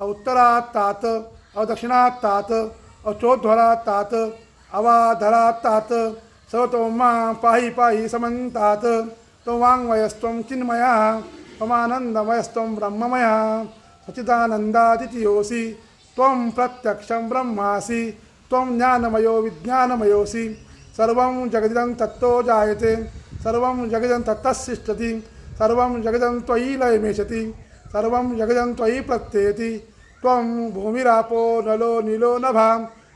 उत्तरात तात अदक्षिणात तात अचोद्वरात तात अवाधरात तात सवतोमा मां पाहि पाहि तो वाङ्मयस्त्वं चिन्मयः त्वमानन्दमयस्त्वं ब्रह्ममयः सचिदानन्दादितियोऽसि त्वं प्रत्यक्षं ब्रह्मासि त्वं ज्ञानमयो विज्ञानमयोऽसि सर्वं जगदिदं तत्तो जायते सर्वं जगदं तत्तस्सिष्ठति सर्वं जगदं त्वयि लयमेषति सर्वं जगदं त्वयि प्रत्ययति। त्वं भूमिरापो नलो नीलो नभा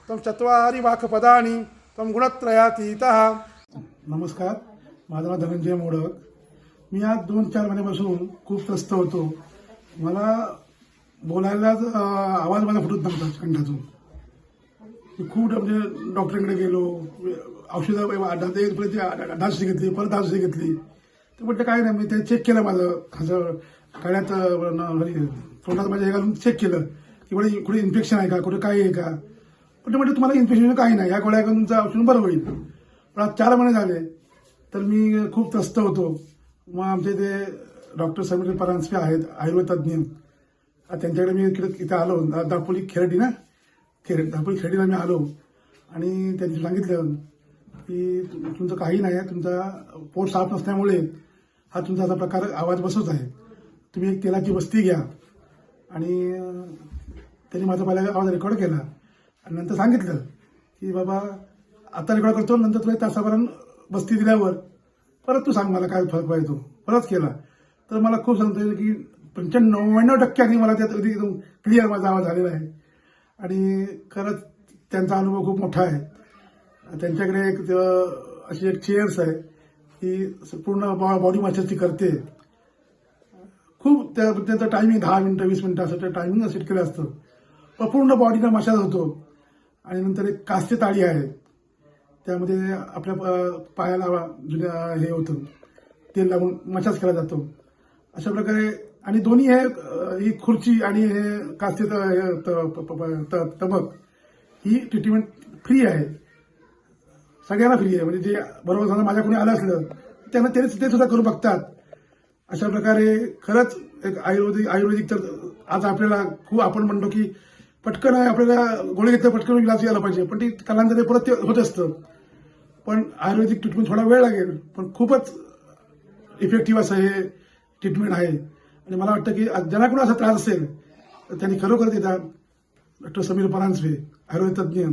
त्वं चत्वारि वाक्पदानि। त्वं गुणत्रयातीतः। नमस्कार माझं नाव धनंजय मोडक। मी आज दोन चार महिन्यापासून खूप त्रस्त होतो. मला बोलायलाच आवाज मला फुटत नव्हता कंठातून. मी खूप म्हणजे डॉक्टरांकडे गेलो औषधं डासची घेतली परत डासची घेतली. तर म्हटलं काय नाही मी ते चेक केलं माझं असं कळ्यात म्हणजे, तोंडात माझ्या हे घालून चेक केलं की कुठे कुठे इन्फेक्शन आहे का? कुठे काय आहे का? पण म्हणजे तुम्हाला इन्फेक्शन काही नाही. या गोळ्या करून तुमचं औषध बरं होईल. पण आज चार महिने झाले. तर मी खूप त्रस्त होतो. मग आमचे ते डॉक्टर समीर परांजपे आहेत आयुर्वेद तज्ज्ञ त्यांच्याकडे मी इकडे इथं आलो. दापोली खेरडी ना? खेर दापोली खेरडीला मी आलो. आणि त्यांनी सांगितलं की तुमचं काही नाही आहे. तुमचा पोट साफ नसल्यामुळे हा तुमचा असा प्रकार आवाज बसत आहे. तुम्ही एक तेलाची वस्ती घ्या. आणि त्याने त्यांनी माझा पहिला आवाज रेकॉर्ड केला. आणि नंतर सांगितलं की बाबा आता रेकॉर्ड करतो नंतर तुला तासाभरान बस्ती दिल्यावर परत तू सांग मला काय फरक पाहिजे तो परत केला. तर मला खूप सांगता येईल की पंच्याण्णव नव्याण्णव टक्क्यांनी मला त्यात अगदी एकदम क्लिअर माझा आवाज आलेला आहे. आणि खरंच त्यांचा अनुभव खूप मोठा आहे. त्यांच्याकडे एक अशी एक चेअर्स आहे की पूर्ण बॉडी मसाजची करते. खूप त्या त्याचं टायमिंग दहा मिनिटं वीस मिनिटं असं टायमिंग सेट केलं असतं. अपूर्ण बॉडीला मसाज होतो. आणि नंतर एक कास्ते ताळी आहे. त्यामध्ये आपल्या प- पायाला जुन्या हे होतं. तेल लावून मसाज केला जातो. अशा प्रकारे आणि दोन्ही हे ही खुर्ची आणि हे कास्य हे त- त- तबक ही ट्रीटमेंट फ्री आहे. सगळ्यांना फ्री आहे. म्हणजे जे बरोबर झालं माझ्या कोणी आलं असलं त्यांना ते ते सुद्धा करू बघतात. अशा प्रकारे खरंच एक आयुर्वेदिक आयुर्वेदिक तर आज आपल्याला खूप आपण म्हणतो की पटकन आहे आपल्याला गोळी घेतल्या पटकन इलाज यायला पाहिजे. पण ती कालांतरे परत ते होत असतं. पण आयुर्वेदिक ट्रीटमेंट थोडा वेळ लागेल. पण खूपच इफेक्टिव्ह असं हे ट्रीटमेंट आहे. आणि मला वाटतं की ज्यांना कोणी असा त्रास असेल तर त्यांनी खरोखर तिथं डॉक्टर समीर परांजपे आयुर्वेद तज्ज्ञ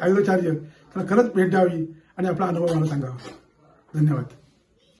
आयुर्वेदाचार्य त्यांना खरंच भेट द्यावी आणि आपला अनुभव मला सांगावा. धन्यवाद.